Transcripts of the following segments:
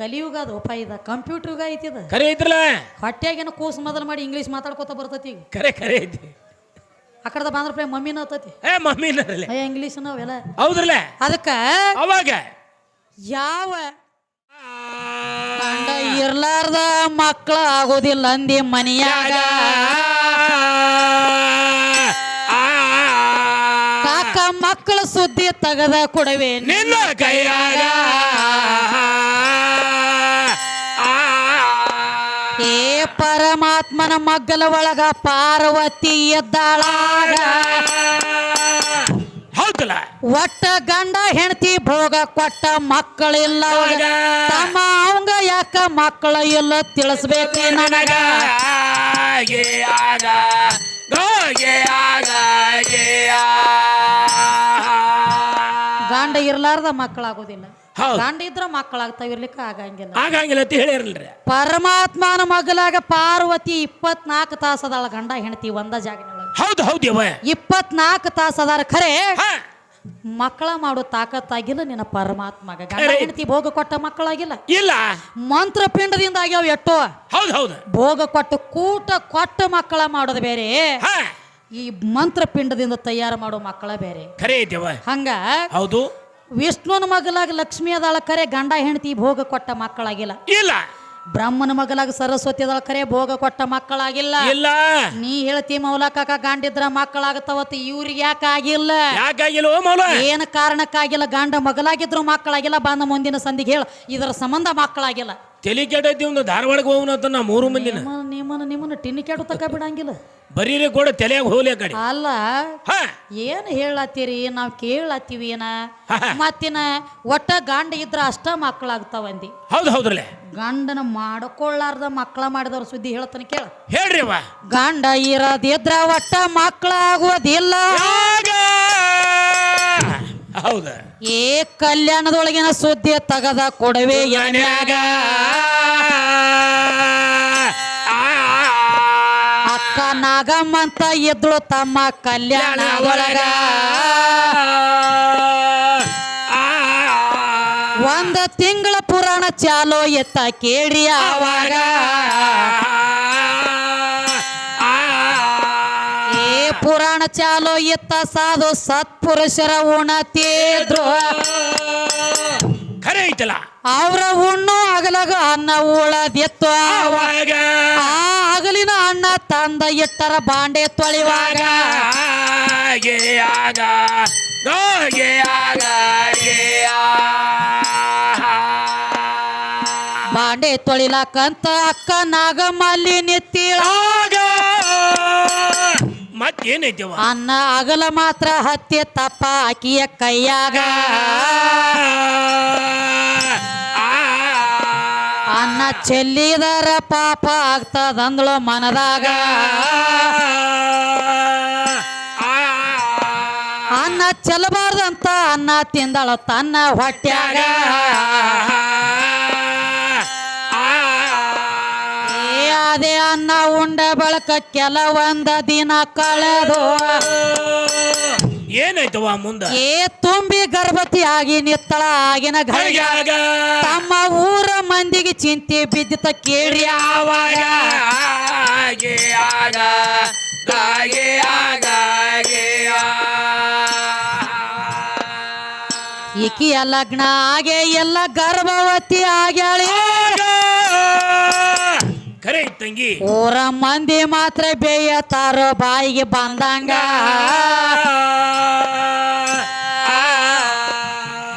ಕಲಿಯುಗ ಅದು ಒಪ್ಪ ಇದ. ಕಂಪ್ಯೂಟರ್ ಯುಗ ಐತಿ ಇದು ಖರೆ ಐತ್ರಲ್ಲ? ಹೊಟ್ಟೆಗೇನು ಕೂಸು ಮೊದಲು ಮಾಡಿ ಇಂಗ್ಲೀಷ್ ಮಾತಾಡ್ಕೋತ ಬರ್ತೈತಿ ಈಗ. ಕರೆ ಖರೆ ಐತಿ. ಆ ಕಡೆ ಬಂದ್ರ ಪ್ಲೇ ಮಮ್ಮಿನ ಹತ್ತೈತಿ ಏ ಮಮ್ಮಿ ಏ ಇಂಗ್ಲೀಷ್ ನಾವೆಲ್ಲ. ಹೌದ್ರಲ್ಲ? ಅದಕ್ಕ ಅವಾಗ? ಯಾವ ಗಂಡ ಇರ್ಲಾರ್ದ ಮಕ್ಕಳ ಆಗೋದಿಲ್ಲ ಅಂದಿ ಮನೆಯಾಗ. ಕಾಕ ಮಕ್ಕಳ ಸುದ್ದಿ ತಗದ ಕೊಡವೆ. ನಿನ್ನ ಕೈಯಾಗ. ಪರಮಾತ್ಮನ ಮಗ್ಗಲ ಒಳಗ ಪಾರ್ವತಿ ಎದ್ದಾಳಾಗ ಹೌದಲ್ಲ ಒಟ್ಟ ಗಂಡ ಹೆಂಡತಿ ಭೋಗ ಕೊಟ್ಟ ಮಕ್ಕಳಿಲ್ಲ. ತಮ್ಮ ಅವಂಗ ಯಾಕ ಮಕ್ಕಳ ಇಲ್ಲ ತಿಳಿಸ್ಬೇಕು ನನಗ ಆಗ ಆಗ ಆ. ಗಂಡ ಇರ್ಲಾರ್ದ ಮಕ್ಕಳಾಗೋದಿಲ್ಲ. ಗಂಡ ಇದ್ರ ಮಕ್ಕಳಾಗ್ತಾವ ಇರ್ಲಿಕ್ಕ ಆಗಂಗಿಲ್ಲ. ಆಗಂಗಿಲ್ಲ ಅಂತ ಹೇಳಿರಲ್ರಿ ಪರಮಾತ್ಮನ ಮಗಲಾಗ ಪಾರ್ವತಿ ಇಪ್ಪತ್ನಾಲ್ಕು ತಾಸ ಅದಾಳ ಗಂಡ ಹೆಂಡತಿ ಒಂದ ಜಾಗನೊಳಗ ಹೌದು ಹೌದು ಯವ್ವ. ಇಪ್ಪತ್ನಾಲ್ಕು ತಾಸ ಅದಾರ ಖರೆ. ಹಾ. ಮಕ್ಕಳ ಮಾಡೋ ತಾಕತ್ತಾಗಿಲ್ಲ ನಿನ್ನ ಪರಮಾತ್ಮಗ. ಗಂಡ. ಹೆಂಡತಿ ಭೋಗ ಕೊಟ್ಟ ಮಕ್ಕಳಾಗಿಲ್ಲ. ಇಲ್ಲ. ಮಂತ್ರ ಪಿಂಡದಿಂದ ಆಗ್ಯಾವ ಎಟ್ಟೋ ಹೌದು ಹೌದು. ಭೋಗ ಕೊಟ್ಟು ಕೂಟ ಕೊಟ್ಟ ಮಕ್ಕಳ ಮಾಡೋದು ಬೇರೆ. ಹಾ. ಈ ಮಂತ್ರ ಪಿಂಡದಿಂದ ತಯಾರು ಮಾಡೋ ಮಕ್ಕಳ ಬೇರೆ. ಖರೆ ಐತಿಯವ್ವ ಹಂಗ ಹೌದು. ವಿಷ್ಣುನ ಮಗಲಾಗಿ ಲಕ್ಷ್ಮಿ ಅದಾಳ ಕರೆ ಗಂಡ ಹೆಂಡತಿ ಭೋಗ ಕೊಟ್ಟ ಮಕ್ಕಳಾಗಿಲ್ಲ. ಇಲ್ಲ. ಬ್ರಹ್ಮನ ಮಗಲಾಗ ಸರಸ್ವತಿ ಅದಾಳ ಕರೆ ಭೋಗ ಕೊಟ್ಟ ಮಕ್ಕಳಾಗಿಲ್ಲ. ಇಲ್ಲ. ನೀ ಹೇಳ್ತಿ ಮೌಲಕಾಕ ಗಂಡಿದ್ರ ಮಕ್ಕಳಾಗತ್ತವತ್ತು ಇವ್ರಿಗೆ ಯಾಕೆ ಆಗಿಲ್ಲ? ಯಾಕಾಗಿಲ್ಲ ಮೌಲ? ಏನ ಕಾರಣಕ್ಕಾಗಿಲ್ಲ? ಗಂಡ ಮಗಲಾಗಿದ್ರು ಮಕ್ಕಳಾಗಿಲ್ಲ ಬಂದ ಮುಂದಿನ ಸಂದಿಗೆ ಹೇಳ ಇದರ ಸಂಬಂಧ ಮಕ್ಕಳಾಗಿಲ್ಲ. ತಲಿ ಕೆಟ್ಟೈತಿ ಒಂದು ಧಾರವಾಡಕ್ಕೆ ಅಂತ ನಾ ಮೂರು ಮಂದಿನ. ನಿಮ್ಮನ್ನ ನಿಮ್ಮನ್ನ ನಿಮ್ಮನ್ನ ಟಿನ್ನಿ ತಕ್ಕ ತಕ ಬಿಡಂಗಿಲ್ಲ. ಬರೀರಿ ಕೂಡ ತಲೆಯಾಗ ಹೋಗ್ಲಿ ಆ ಕಡೆ. ಅಲ್ಲ ಹಾ. ಏನ್ ಹೇಳತ್ತೀರಿ? ನಾವ್ ಕೇಳತ್ತೀವಿ ಏನ. ಮತ್ತಿನ ಒಟ್ಟ ಗಂಡ ಇದ್ರ ಅಷ್ಟ ಮಕ್ಕಳಾಗ್ತಾವಂದಿ ಹೌದು ಹೌದ್ರಲ್ಲ. ಗಂಡನ ಮಾಡ್ಕೊಳ್ಳಾರ್ದ ಮಕ್ಕಳ ಮಾಡಿದವ್ರ ಸುದ್ದಿ ಹೇಳ್ತಾನೆ ಕೇಳ. ಹೇಳ್ರಿ ಅವ್ವ. ಗಂಡ ಇರದಿದ್ರ ಒಟ್ಟ ಮಕ್ಕಳಾಗುವುದಿಲ್ಲ ಯಾಗ? ಹೌದ. ಏ ಕಲ್ಯಾಣದೊಳಗಿನ ಸುದ್ದಿ ತಗದ ಕೊಡವೆ ಎನ್ಯಾಗ ಅಕ್ಕ ನಾಗಮ್ಮಂತ ಇದ್ಳು ತಮ್ಮ ಕಲ್ಯಾಣ ಒಳಗ ಒಂದ ತಿಂಗಳ ಪುರಾಣ ಚಾಲೋ ಎತ್ತ ಕೇಳಿ ಆವಾಗ. ಪುರಾಣ ಚಾಲೋ ಎತ್ತ ಸಾಧು ಸತ್ಪುರುಷರ ಉಣತಿದ್ರು ಖರೆ ಐತಲ್ಲ? ಅವರ ಉಣ್ಣು ಅಗಲಗ ಅನ್ನ ಉಳದೆತ್ತು. ಅವಾಗ ಆ ಹಗಲಿನ ಅಣ್ಣ ತಂದ ಇಟ್ಟರ ಬಾಂಡೆ ತೊಳಿವಾಗ? ಗೆ ಆಗ ಗೋಗೆ ಆಗ ಗೆ ಆ. ಬಾಂಡೆ ತೊಳಿಲಕ್ಕಂತ ಅಕ್ಕ ನಾಗಮಲ್ಲಿ ನಿತ್ತಿಳ ಮತ್ತೇನೈತಿವ ಅನ್ನ ಅಗಲ ಮಾತ್ರ ಹತ್ತಿ ತಪ್ಪ ಆಕಿಯ ಕೈಯಾಗ. ಅನ್ನ ಚೆಲ್ಲಿದರ ಪಾಪ ಆಗ್ತದಂದ್ಳು ಮನದಾಗ. ಅನ್ನ ಚೆಲ್ಲಬಾರ್ದಂತ ಅನ್ನ ತಿಂದಳ ತನ್ನ ಹೊಟ್ಯಾಗ. ಅದೇ ಅನ್ನ ಉಂಡ ಬಳಕ ಕೆಲವೊಂದ ದಿನ ಕಳೆದು. ಏನಾಯ್ತವ ಮುಂದ? ಏ ತುಂಬಿ ಗರ್ಭವತಿ ಆಗಿ ನಿತ್ತಳ ಆಗಿನ ತಮ್ಮ ಊರ ಮಂದಿಗೆ ಚಿಂತೆ ಬಿದ್ದಿತ ಕೇಳಿ ಆವಾಗ ಗೆ ಆಗ. ಗಾಗೆ ಆಗ. ಆ. ಈಕಿಯ ಲಗ್ನ ಆಗೇ ಎಲ್ಲ ಗರ್ಭವತಿ ಆಗ್ಯಾಳಿ. ಆಗ. ಖರೆ ತಂಗಿ ಊರ ಮಂದಿ ಮಾತ್ರ ಬೇಯತಾರ ಬಾಯಿಗೆ ಬಂದಂಗ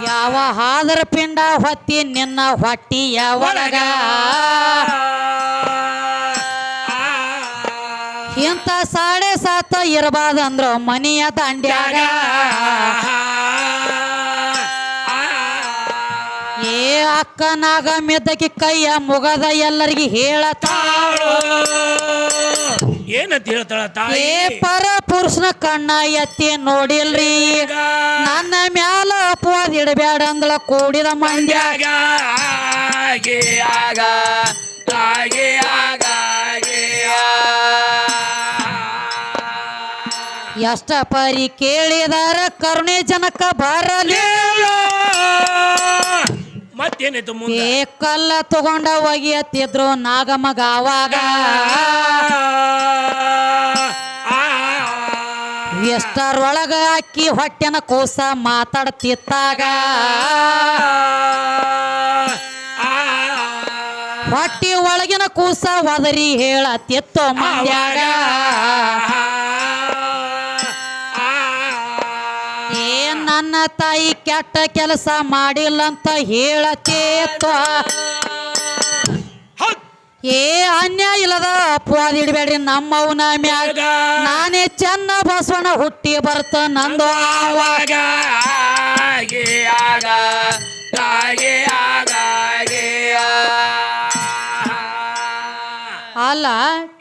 ಯಾವ ಹಾದರ ಪಿಂಡ ಹೊತ್ತಿ ನಿನ್ನ ಹೊಟ್ಟಿಯ ಒಳಗ ಇಂಥ ಸಾಡೆ ಸಾತ ಇರಬಾರ್ದಂದ್ರ ಮನೆಯ ದಂಡ್ಯಾಗ ಏ ಅಕ್ಕನಾಗ ಮೆದ್ದಕಿ ಕೈಯ ಮುಗದ ಎಲ್ಲರಿಗೆ ಹೇಳತಾಳು ಏನಂತ ಹೇಳ್ತಾಳ ತಾಯಿ? ಏ ಪರ ಪುರುಷನ ಕಣ್ಣ ಎತ್ತಿ ನೋಡಿಲ್ರಿ. ನನ್ನ ಮ್ಯಾಲ ಅಪವಾದ ಇಡಬೇಡ ಅಂದಳ ಕೂಡಿದ ಮಂಡ್ಯ. ಮಂಡ್ಯಾಗ ಗೆ ಆಗ ಗಾಗೆ ಆಗ ಗೆ ಆ. ಎಷ್ಟ ಪರಿ ಕೇಳಿದಾರ ಕರುಣೆ ಜನಕ ಬರಲಿ. ಮತ್ತೇನಾಯ್ತು ಮುಂದೆ? ಏ ಕಲ್ಲ ತಗೊಂಡ ಒಗಿಯತ್ತಿದ್ರು ನಾಗಮಗ ಅವಾಗ ಎಷ್ಟರೊಳಗ ಅಕ್ಕಿ ಹೊಟ್ಟೆನ ಕೂಸ ಮಾತಾಡ್ತಿತ್ತಾಗ. ಹೊಟ್ಟಿ ಒಳಗಿನ ಕೂಸ ಒದರಿ ಹೇಳತ್ತಿತ್ತು ಮಂದ್ಯಾಗ ತಾಯಿ ಕೆಟ್ಟ ಕೆಲಸ ಮಾಡಿಲ್ಲ ಅಂತ ಹೇಳತೇತ ಏ ಅನ್ಯಾಯ ಇಲ್ಲದ ಅಪವಾದ ಇಡಬೇಡ್ರಿ ನಮ್ಮವನ ಮ್ಯಾಗ. ನಾನೇ ಚೆನ್ನ ಬಸವಣ್ಣ ಹುಟ್ಟಿ ಬರ್ತ ನಂದು ಆವಾಗ ಅಲ್ಲ?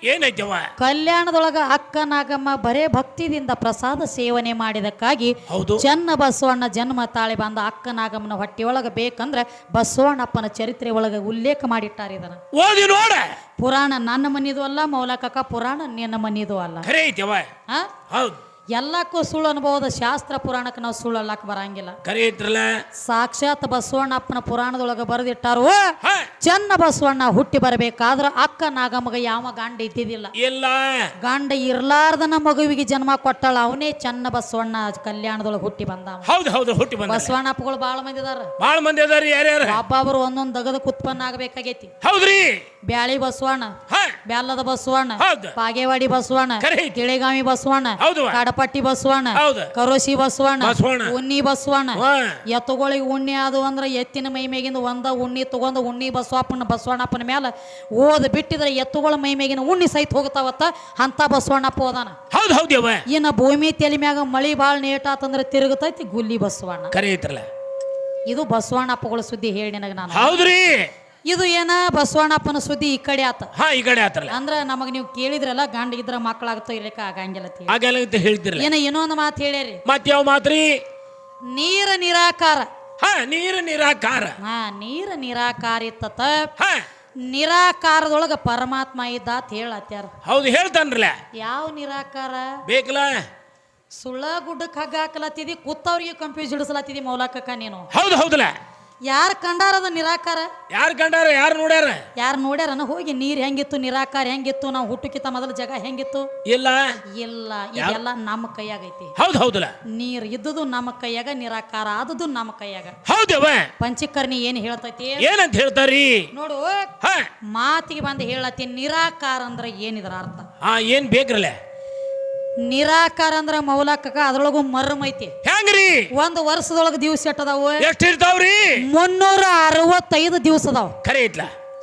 ಏನೈತವ ಕಲ್ಯಾಣದೊಳಗ ಅಕ್ಕ ನಾಗಮ್ಮ ಬರೇ ಭಕ್ತಿದಿಂದ ಪ್ರಸಾದ ಸೇವನೆ ಮಾಡಿದಕ್ಕಾಗಿ ಹೌದು. ಚೆನ್ನ ಬಸವಣ್ಣ ಜನ್ಮ ತಾಳಿ ಬಂದ ಅಕ್ಕ ನಾಗಮ್ಮನ ಹೊಟ್ಟೆಯೊಳಗ ಬೇಕಂದ್ರೆ ಬಸವಣ್ಣಪ್ಪನ ಚರಿತ್ರೆ ಒಳಗ ಉಲ್ಲೇಖ ಮಾಡಿಟ್ಟಾರ ಇದನ್ನ. ಓದಿ ನೋಡ. ಪುರಾಣ ನನ್ನ ಮನಿದು ಅಲ್ಲ ಮೌಲಕಕ್ಕ ಪುರಾಣ ನಿನ್ನ ಮನಿದು ಅಲ್ಲ. ಖರೆ ಐತವ ಆ? ಹೌದು. ಎಲ್ಲಕ್ಕೂ ಸುಳ್ಳು ಅನುಭವದ ಶಾಸ್ತ್ರ ಪುರಾಣಕ್ಕೆ ನಾವು ಸುಳ್ಳು ಅಲ್ಲಕ್ ಬರಂಗಿಲ್ಲ. ಖರೆ ಐತ್ರಲ್ಲ ಸಾಕ್ಷಾತ್ ಬಸವಣ್ಣಪ್ಪನ ಪುರಾಣದೊಳಗೆ ಬರೆದಿಟ್ಟಾರು. ಚೆನ್ನ ಬಸವಣ್ಣ ಹುಟ್ಟಿ ಬರಬೇಕಾದ್ರ ಅಕ್ಕ ನಾಗಮ್ಮಗ ಯಾವ ಗಂಡ ಇದ್ದಿದ್ದಿಲ್ಲ. ಇಲ್ಲ. ಗಂಡ ಇರ್ಲಾರ್ದನ ಮಗುವಿಗೆ ಜನ್ಮ ಕೊಟ್ಟಾಳ ಅವನೇ ಚೆನ್ನ ಬಸವಣ್ಣ ಕಲ್ಯಾಣದೊಳಗೆ ಹುಟ್ಟಿ ಬಂದ ಹೌದು ಹೌದು ಹುಟ್ಟಿ ಬಂದ ಬಸವಣ್ಣಪ್ಪಗಳು ಬಾಳ ಮಂದಿ ಇದಾರ ಬಾಳ ಮಂದಿ ಅದಾರಿ ಯಾರ್ಯಾರ? ಒಬ್ಬೊಬ್ರು ಒಂದೊಂದು ದಗದಕ್ಕೆ ಉತ್ಪನ್ನ ಆಗಬೇಕಾಗೈತಿ. ಹೌದ್ರಿ? ಬ್ಯಾಳಿ ಬಸವಣ್ಣ ಬ್ಯಾಲದ ಬಸವಣ್ಣ ಹೌದು. ಪಾಗೇವಾಡಿ ಬಸವಣ್ಣ. ಗಿಳಿಗಾಮಿ ಬಸವಣ್ಣ. ಕಡಪಟ್ಟಿ ಬಸವಣ್ಣ. ಕರೋಶಿ ಬಸವಣ್ಣ. ಉಣ್ಣಿ ಬಸವಣ್ಣ ಎತ್ತುಗಳಿಗೆ ಉಣ್ಣಿ ಅದು ಅಂದ್ರೆ ಎತ್ತಿನ ಮೈ ಮೇಗಿಂದ ಒಂದ ಉಣ್ಣಿ ತಗೊಂಡು ಉಣ್ಣಿ ಬಸವಪ್ಪನ ಬಸವಣ್ಣಪ್ಪನ ಮೇಲೆ ಓದ್ ಬಿಟ್ಟಿದ್ರೆ ಎತ್ತುಗಳ ಮೈ ಮೇಗಿನ ಉಣ್ಣಿ ಸಹಿತ ಹೋಗ್ತಾವತ್ತ ಅಂತ ಬಸವಣ್ಣಪ್ಪ ಹೋದಾನ ಹೌದು ಹೌದು ಯವ್ವ ಇನ್ನ ಭೂಮಿ ತೆಲಿ ಮ್ಯಾಗ ಮಳಿ ಭಾಳ ನೇಟಾತಂದ್ರೆ ತಿರುಗತೈತಿ ಗುಲ್ಲಿ ಬಸವಣ್ಣ ಇದು ಬಸವಣ್ಣಪ್ಪಗಳ ಸುದ್ದಿ ಹೇಳಿ ನನಗೆ ನಾನು ಹೌದ್ರಿ ಇದು ಏನ ಬಸವಣ್ಣಪ್ಪನ ಸುದ್ದಿ ಈ ಕಡೆ ಆತ? ಹಾ ಈ ಕಡೆ ಆತ ಅಂದ್ರ ನಮಗ್ ನೀವು ಕೇಳಿದ್ರಲ್ಲ ಗಂಡ ಇದ್ರ ಮಕ್ಕಳಾಗ್ತೋ ಇರಕ ಆಗಂಗಿಲ್ಲ ಅಂತ ಹೇಳಿ. ಆಗಲ್ಲ ಅಂತ ಹೇಳ್ತಿರಲ್ಲ. ಏನ ಇನ್ನೊಂದು ಮಾತು ಹೇಳ್ಯಾರಿ. ಮತ್ ಯಾವ ಮಾತ್ರಿ ನೀರ ನಿರಾಕಾರ. ಹಾ ನೀರು ನಿರಾಕಾರ. ಹಾ ನೀರ ನಿರಾಕಾರ ಇತ್ತತ ಹಾ. ನಿರಾಕಾರದೊಳಗ ಪರಮಾತ್ಮ ಇದ್ದ ಅಂತ ಹೇಳತ್ಯಾರ. ಹೌದು ಹೇಳ್ತಾನ್ರಲ್ಲ. ಯಾವ ನಿರಾಕಾರ? ಬೇಕಲ್ಲ ಸುಳ್ಳ ಗುಡ್ಡಕ್ಕೆ ಹಗ್ಗ ಹಾಕಲತ್ತಿದಿ ಕೂತವ್ರಿಗೆ ಕಂಪ್ಯೂಸ್ ಹಿಡಿಸ್ಲತ್ತಿದಿ ಮೌಲಕಕ್ಕ ನೀನು. ಹೌದು ಹೌದಲ್ಲ. ಯಾರು ಕಂಡಾರದ ನಿರಾಕಾರ? ಯಾರು ಕಂಡಾರ ಯಾರು ನೋಡ್ಯಾರ? ಯಾರು ನೋಡ್ಯಾರನ ಹೋಗಿ ನೀರ್ ಹೆಂಗಿತ್ತು ನಿರಾಕಾರ ಹೆಂಗಿತ್ತು ನಾವು ಹುಟ್ಟುಕಿತ ಮೊದಲ ಜಗ ಹೆಂಗಿತ್ತು? ಇಲ್ಲ. ಇಲ್ಲ. ಇದೆಲ್ಲ ನಮ್ಮ ಕೈಯಾಗೈತಿ. ಹೌದು ಹೌದಲ್ಲ. ನೀರ್ ಇದ್ದುದು ನಮ್ಮ ಕೈಯಾಗ ನಿರಾಕಾರ ಆದದ್ದು ನಮ್ಮ ಕೈಯಾಗ. ಹೌದವ ಪಂಚಕರ್ಣಿ ಏನ್ ಹೇಳ್ತೈತಿ? ಏನಂತ ಹೇಳ್ತಾರಿ? ನೋಡು. ಮಾತಿಗೆ ಬಂದು ಹೇಳತ್ತಿ ನಿರಾಕಾರ ಅಂದ್ರೆ ಏನಿದ್ರ ಅರ್ಥ? ಹಾ ಏನ್ ಬೇಕ್ರಲ್ಲ? ನಿರಾಕಾರ ಅಂದ್ರ ಮೌಲಕ ಅದ್ರೊಳಗು ಮರಮ್ ಐತಿ. ಹೆಂಗ್ರಿ? ಒಂದ್ ವರ್ಷದೊಳಗ ದಿವ್ಸ ಎಟ್ಟದಾವು? ಎಷ್ಟ್ ಇರ್ತಾವ್ರಿ? ಮುನ್ನೂರ ಅರವತ್ತೈದು ದಿವಸ ಅದಾವ. ಖರೆ ಐತ್ಲ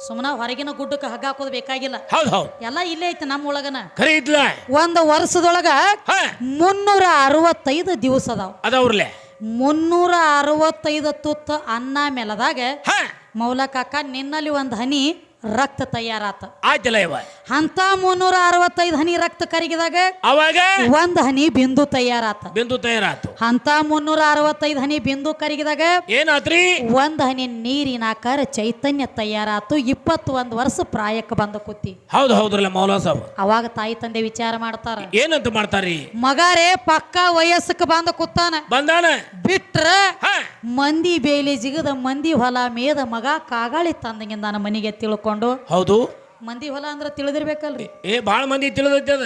ಸುಮ್ಮನ ಹೊರಗಿನ ಗುಡ್ಡಕ್ಕೆ ಹಗ್ಗ ಹಾಕೋದು ಬೇಕಾಗಿಲ್ಲ. ಹೌದು ಹೌದು. ಎಲ್ಲ ಇಲ್ಲೇ ಐತಿ ನಮ್ಮ ಒಳಗನ. ಖರೆ ಐತ್ಲ ಒಂದ್ ವರ್ಷದೊಳಗ ಮುನ್ನೂರ ಅರವತ್ತೈದು ದಿವಸ ಅದಾವ. ಅದವ್ರಲೆ. ಮುನ್ನೂರ ಅರವತ್ತೈದು ತುತ್ತ ಅನ್ನ ಮೇಲದಾಗ ಮೌಲಕಾಕ ನಿನ್ನಲ್ಲಿ ಒಂದು ಹನಿ ರಕ್ತ ತಯಾರಾತ. ಆಯ್ತಲ್ಲ ಇವ? ಅಂತ ಮುನ್ನೂರ ಅರವತ್ತೈದು ಹನಿ ರಕ್ತ ಕರಗಿದಾಗ ಅವಾಗ? ಒಂದ್ ಹನಿ ಬಿಂದು ತಯಾರಾತ. ಬಿಂದು ತಯಾರಾತು. ಅಂತ ಮುನ್ನೂರ ಅರವತ್ತೈದು ಹನಿ ಬಿಂದು ಕರಗಿದಾಗ ಏನಾತ್ರಿ? ಒಂದ್ ಹನಿ ನೀರಿನ ಆಕಾರ ಚೈತನ್ಯ ತಯಾರಾತು. ಇಪ್ಪತ್ತೊಂದು ಒಂದ್ ವರ್ಷ ಪ್ರಾಯಕ್ಕೆ ಬಂದ ಕೂತಿ ಹೌದು ಹೌದ್ರಲ್ಲ ಮೌಲಾ ಸಾಬ್? ಅವಾಗ ತಾಯಿ ತಂದೆ ವಿಚಾರ ಮಾಡ್ತಾರ. ಏನಂತ ಮಾಡ್ತಾರಿ? ಮಗಾರೇ ಪಕ್ಕ ವಯಸ್ಸಕ್ಕೆ ಬಂದ ಕೂತಾನ ಬಂದಾನ? ಬಿಟ್ರ ಮಂದಿ ಬೇಲಿ ಜಿಗದ ಮಂದಿ ಹೊಲ ಮೇದ ಮಗ ಕಾಗಾಳಿ ತಂದಂಗಿಂದ ಮನೆಗೆ ಮನೆಗೆ ತಿಳ್ಕೊಂಡು ಹೌದು. ಮಂದಿ ಹೊಲ ಅಂದ್ರೆ ತಿಳಿದಿರ್ಬೇಕಲ್ರಿ. ಏ ಭಾಳ ಮಂದಿ ತಿಳಿದೈತಿ ಅದ.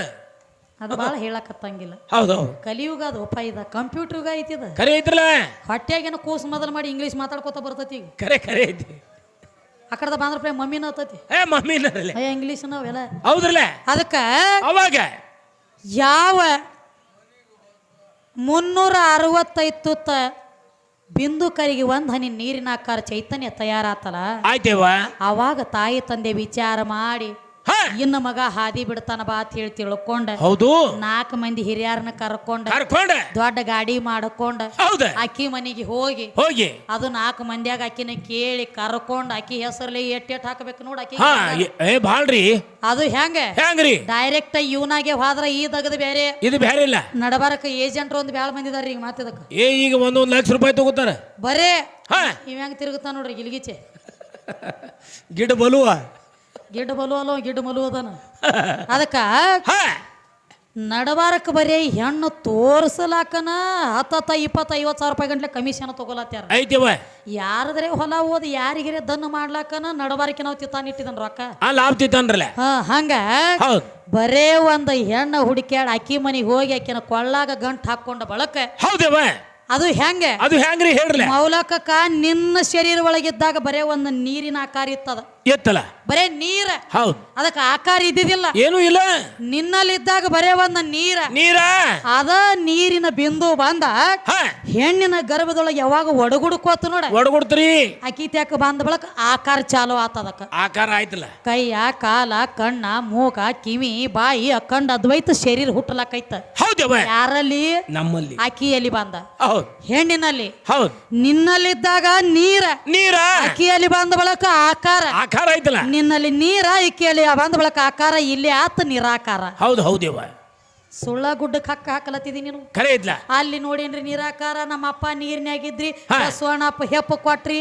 ಅದು ಭಾಳ ಹೇಳಕತ್ತಂಗಿಲ್ಲ. ಹೌದು. ಕಲಿಯುಗ ಅದು ಉಪ ಇದ ಕಂಪ್ಯೂಟರ್ ಯುಗ ಐತಿ ಖರೆ ಐತ್ರಲ್ಲ? ಹೊಟ್ಯಾಗೇನ ಕೂಸ್ ಮೊದಲು ಮಾಡಿ ಇಂಗ್ಲೀಷ್ ಮಾತಾಡ್ಕೋತ ಬರ್ತೈತಿ ಈಗ. ಕರೆ ಖರೆ ಐತಿ. ಆ ಕಡೆದ ಬಂದ್ರ ಪ್ಲೇ ಮಮ್ಮಿನ ಹತ್ತೈತಿ. ಏ ಮಮ್ಮಿ ಇಲ್ಲರಲ್ಲ ಅಯ್ಯ ಇಂಗ್ಲೀಷ್ ನಾವೆಲ್ಲ ಹೌದ್ರಲ್ಲ? ಅದಕ್ಕ ಅವಾಗ? ಯಾವ ಮುನ್ನೂರ ಅರವತ್ತೈದು ತುತ್ತ ಬಿಂದು ಕರಿಗೆ ಒಂದ್ ಹನಿ ನೀರಿನ ಆಕಾರ ಚೈತನ್ಯ ತಯಾರಾತಲ್ಲ ಆಯ್ತೇವ ಅವಾಗ ತಾಯಿ ತಂದೆ ವಿಚಾರ ಮಾಡಿ ಇನ್ನು ಮಗ ಹಾದಿ ಬಿಡ್ತಾನ ಬಾ ಅಂತ ಹೇಳಿ ತಿಳ್ಕೊಂಡ. ಹೌದು. ನಾಲ್ಕು ಮಂದಿ ಹಿರಿಯರನ್ನ ಕರ್ಕೊಂಡ. ಕರ್ಕೊಂಡ. ದೊಡ್ಡ ಗಾಡಿ ಮಾಡ್ಕೊಂಡ. ಹೌದು. ಅಕ್ಕಿ ಮನೆಗೆ ಹೋಗಿ. ಹೋಗಿ. ಅದು ನಾಲ್ಕು ಮಂದಿಯಾಗ ಅಕ್ಕಿನ ಕೇಳಿ ಕರ್ಕೊಂಡ. ಅಕ್ಕಿ ಹೆಸರಲ್ಲಿ ಎಟ್ ಎಟ್ ಹಾಕಬೇಕು ನೋಡ ಅಕ್ಕಿ ಹಾ ಏ- ಬಾಳ್ರಿ. ಅದು ಹೆಂಗ? ಹೆಂಗ್ರಿ? ಡೈರೆಕ್ಟ್ ಇವನಾಗೆ ಹೋದ್ರ ಈ ದಗದ ಬೇರೆ ಇದು ಬೇರೆ ಇಲ್ಲ. ನಡಬಾರಕ ಏಜೆಂಟ್ರು ಒಂದು ಬ್ಯಾಳ ಬಂದಿದಾರ ಈಗ ಮಾತಿದಕ್ಕ ಏ ಈಗ ಒಂದೊಂದು ಲಕ್ಷ ರೂಪಾಯಿ ತಗೋತಾರ. ಬರೇ. ಹಾ. ಇವ ಹೆಂಗ್ ತಿರುಗುತ್ತಾ ನೋಡ್ರಿ ಗಿಲ್ಗಿಚೆ ಗಿಡ ಬಲುವ. ಗಿಡ್ಡ ಬಲು ಅಲ್ಲ ಗಿಡ ಮಲು ಅದನ. ಅದಕ್ಕ ನಡವಾರಕ್ಕೆ ನಡಬಾರಕ್ ಬರೀ ಹೆಣ್ಣು ತೋರ್ಸಲಾಕನ ಹತ್ತತ್ತ ಇಪ್ಪತ್ತ ಐವತ್ತು ಸಾವಿರ ರೂಪಾಯಿ ಗಂಟ್ಲೆ ಕಮಿಷನ್ ತಗೊಲತ್ತಾರ. ಐತಿವ ಯಾರದ್ರೆ ಹೊಲ ಓದಿ ಯಾರಿಗಿರೆ ದನ್ನು ಮಾಡ್ಲಾಕನ ನಡಬಾರಕ್ಕೆ ನಾವು ತಿತ್ತಾನಿಟ್ಟಿದನ್ ರೊಕ್ಕ. ಆ ಲಾಭ ತಿತ್ತನ್ರಲ್ಲ ಹಾ ಹಂಗ ಬರೇ ಒಂದು ಹೆಣ್ಣು ಹುಡುಕ್ಯಾಡ ಅಕ್ಕಿ ಮನಿಗೆ ಹೋಗಿ ಆಕಿನ ಕೊಳ್ಳಾಗ ಗಂಟು ಹಾಕೊಂಡ ಬಳಕ ಹೌದವ ಅದು ಹೆಂಗೆ? ಅದು ಹೆಂಗ್ರಿ ಹೇಳ್ರಿ ಮೌಲಕ ನಿನ್ನ ಶರೀರ ಒಳಗಿದ್ದಾಗ ಬರೇ ಒಂದು ನೀರಿನ ಆಕಾರ ಇತ್ತದ. ಎತ್ತಲ್ಲ? ಬರೇ ನೀರ. ಹೌದು. ಅದಕ್ಕೆ ಆಕಾರ ಇದ್ದಿದ್ದಿಲ್ಲ. ಏನು ಇಲ್ಲ. ನಿನ್ನಲ್ಲಿದ್ದಾಗ ಬರೇ ಒಂದ ನೀರ. ನೀರ? ಅದ ನೀರಿನ ಬಿಂದು ಬಂದ. ಹೆಣ್ಣಿನ ಗರ್ಭದೊಳಗೆ ಯಾವಾಗ ಒಡಗುಡ್ಕೋತ ನೋಡ. ಒಡಗುಡ್ತ್ರಿ ಅಕ್ಕಿ ತ್ಯಾಕ ಬಂದ ಬಳಕ ಆಕಾರ ಚಾಲು ಆತದಕ್ಕ ಆಕಾರ ಆಯ್ತಲ್ಲ. ಕೈಯ ಕಾಲ ಕಣ್ಣ ಮೂಗ ಕಿವಿ ಬಾಯಿ ಅಕ್ಕಂಡ ಅದ್ವೈತ ಶರೀರ ಹುಟ್ಟಲಕ್ಕೈತ. ಹೌದವ ಯಾರಲ್ಲಿ? ನಮ್ಮಲ್ಲಿ. ಅಕ್ಕಿಯಲ್ಲಿ ಬಂದ. ಹೌದು. ಹೆಣ್ಣಿನಲ್ಲಿ. ಹೌದು. ನಿನ್ನಲ್ಲಿದ್ದಾಗ ನೀರ. ನೀರ? ಅಕ್ಕಿಯಲ್ಲಿ ಬಂದ ಬಳಕ ಆಕಾರ. ಆಕಾರ ಐತಲ್ಲ? ನಿನ್ನಲ್ಲಿ ನೀರ ಇಕ್ಕಿಯಲ್ಲಿ ಬಂದ ಬಳಕ ಆಕಾರ ಇಲ್ಲಿ ಆತ ನಿರಾಕಾರ. ಹೌದು ಹೌದೇವ ಸುಳ್ಳ ಗುಡ್ಡಕ್ಕೆ ಹಕ್ಕ ಹಾಕಲತ್ತಿದಿ ನೀನು? ಕರೆ ಇದ್ಲ? ಅಲ್ಲಿ ನೋಡೇನ್ರಿ ನಿರಾಕಾರ ನಮ್ಮ ಅಪ್ಪ ನೀರಿನಾಗಿದ್ರಿ ಬಸವಣ್ಣಪ್ಪ ಹೆಪ್ಪ ಕೊಟ್ರಿ.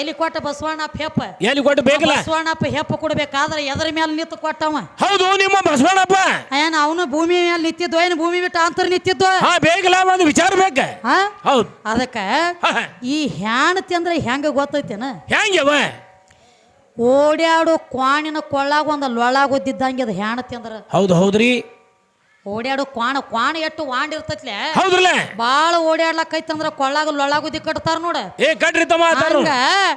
ಎಲ್ಲಿ ಕೊಟ್ಟ ಬಸವಣ್ಣಪ್ಪ ಹೆಪ್ಪ? ಎಲ್ಲಿ ಕೊಟ್ಟು ಬೇಕಲ್ಲ? ಬಸವಣ್ಣಪ್ಪ ಹೆಪ್ಪ ಕೊಡ್ಬೇಕಾದ್ರೆ ಎದರ ಮೇಲೆ ನಿಂತು ಕೊಟ್ಟವ? ಹೌದು ನಿಮ್ಮ ಬಸವಣ್ಣಪ್ಪ. ಏನ್ ಅವನು ಭೂಮಿ ಮೇಲೆ ನಿಂತಿದ್ದು ಏನು ಭೂಮಿ ಬಿಟ್ಟು ಅಂತರ್ ನಿತ್ತಿದ್ವೋ ಹಾ ಬೇಕಲ್ಲ ಒಂದು ವಿಚಾರ ಬೇಕ. ಹೌದು. ಅದಕ್ಕ. ಈ ಹ್ಯಾಣತಿ ಅಂದ್ರೆ ಹೆಂಗ ಗೊತ್ತೈತೇನ? ಹೆಂಗವ ಓಡ್ಯಾಡೋ ಕ್ವಾಣಿನ ಕೊಳ್ಳಾಗ ಒಂದು ಲೊಳಾಗೊದ್ದಿದ್ದಂಗೆ ಅದು ಹೆಣ ಅಂದ್ರ. ಹೌದು ಹೌದ್ರಿ. ಓಡ್ಯಾಡು ಕ್ವಾಣ ಕ್ವಾಣ ಎಷ್ಟು ವಾಂಡ್ ಇರ್ತೈತ್ಲೆ? ಹೌದ್ರಲ್ಲ? ಬಾಳ ಓಡ್ಯಾಡ್ಲಕ್ಕೈತಂದ್ರ ಕೊಳ್ಳಾಗ ಲೊಳಾಗುದ್ದಿ ಕಟ್ತಾರ ನೋಡ. ಏ ಕಟ್ರಿ ತಮ್ಮ ಆತಾರು ಹಂಗ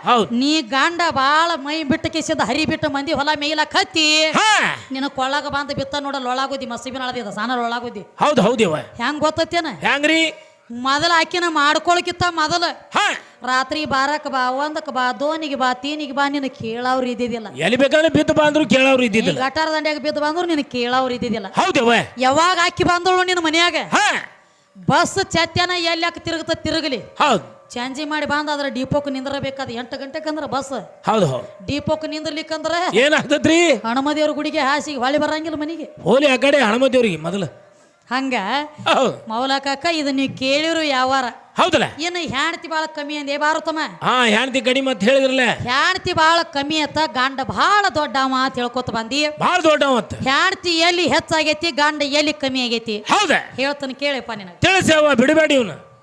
ಹೌದ್. ನೀ ಗಂಡ ಬಾಳ ಮೈ ಬಿಟ್ಟು ಕಿಸಿದ ಹರಿ ಬಿಟ್ಟು ಮಂದಿ ಹೊಲ ಮೇಲ ಕತ್ತಿ. ಹಾ. ನಿನ್ನ ಕೊಳ್ಳಾಗ ಬಂದ ಬಿತ್ತ ನೋಡ ಲೊಳಾಗುದ್ದಿ ಮಸೀಬಿನ ಅಳದಿದ ಸಾನ ಲೊಳಾಗುದ್ದಿ ಹೌದು ಹೌದಿವ ಹೆಂಗ್ ಗೊತ್ತತ್ತೇನ ಹೆಂಗ್ರಿ? ಮೊದಲ ಆಕಿನ ಮಾಡ್ಕೊಳಕಿತ್ತ ಮೊದಲ. ಹಾ. ರಾತ್ರಿ ಬಾರಕ್ ಬಾ ಒಂದಕ್ಕೆ ಬಾ ದೋನಿಗೆ ಬಾ ತೀನಿಗೆ ಬಾ ನಿನ್ನ ಕೇಳವ್ರು ಇದ್ದಿದ್ದಿಲ್ಲ. ಎಲ್ಲಿ ಬೇಕಾದ್ರೆ ಬಿದ್ದು ಬಂದ್ರು ಕೇಳವ್ರು ಈ ಇದ್ದಿದ್ದಿಲ್ಲ ಗಟಾರ ದಂಡ್ಯಾಗ ಬಿದ್ದು ಬಂದ್ರು ನಿನ್ನ ಕೇಳವ್ರು ಇದ್ದಿದ್ದಿಲ್ಲ. ಹೌದವ ಯಾವಾಗ ಆಕಿ ಬಂದಳು ನಿನ್ನ ಮನ್ಯಾಗ? ಹಾ. ಬಸ್ ಚತ್ಯಾನ ಎಲ್ಲಕ್ಕೆ ತಿರುಗತ ತಿರುಗಲಿ. ಹೌದು. ಚಾಂಜಿ ಮಾಡಿ ಬಂದ ಅದ್ರ ಡಿಪೋಕ್ ನಿಂದ್ರಬೇಕಾದ ಎಂಟು ಗಂಟೆಗೆ ಅಂದ್ರ ಬಸ್. ಹೌದು ಹೌದು. ಡಿಪೋಕ್ ನಿಂದ್ರಲಿಕ್ಕಂದ್ರ ಏನಾಗ್ತದ್ರಿ? ಹನುಮದೇವ್ರ ಗುಡಿಗೆ ಹಾಸಿಗೆ ಹೊಳಿ ಬರಂಗಿಲ್ಲ ಮನೆಗೆ. ಹೋಲಿ ಆ ಕಡೆ ಹಣಮದೇವ್ರಿಗೆ ಮೊದಲು. ಹಂಗ? ಹೌದು. ಇದು ನೀವು ಕೇಳಿರು ಯಾವಾರ. ಹೌದಲ್ಲ? ಏನು ಹ್ಯಾಣ್ತಿ ಬಾಳ ಕಮ್ಮಿ ಅಂದೆ ಭಾರತಮ್ಮ ಹಾ ಹೆಂಡತಿ ಕಡಿಮೆ ಅಂತ ಹೇಳಿದ್ರಲ್ಲ. ಹ್ಯಾಣ್ತಿ ಬಾಳ ಕಮ್ಮಿ ಅಂತ ಗಂಡ ಬಹಳ ದೊಡ್ಡವ ಅಂತ ಹೇಳ್ಕೊತ ಬಂದಿ. ದೊಡ್ಡವ ಅಂತ ಹ್ಯಾಣ್ತಿ ಎಲ್ಲಿ ಹೆಚ್ಚಾಗೈತಿ ಗಂಡ ಎಲ್ಲಿ ಕಮ್ಮಿ ಆಗೈತಿ? ಹೌದ? ಹೇಳ್ತಾನೆ ಕೇಳಪ್ಪ ನಿನಗೆ. ತಿಳಿಸವ ಬಿಡಬೇಡಿ ಇವನು.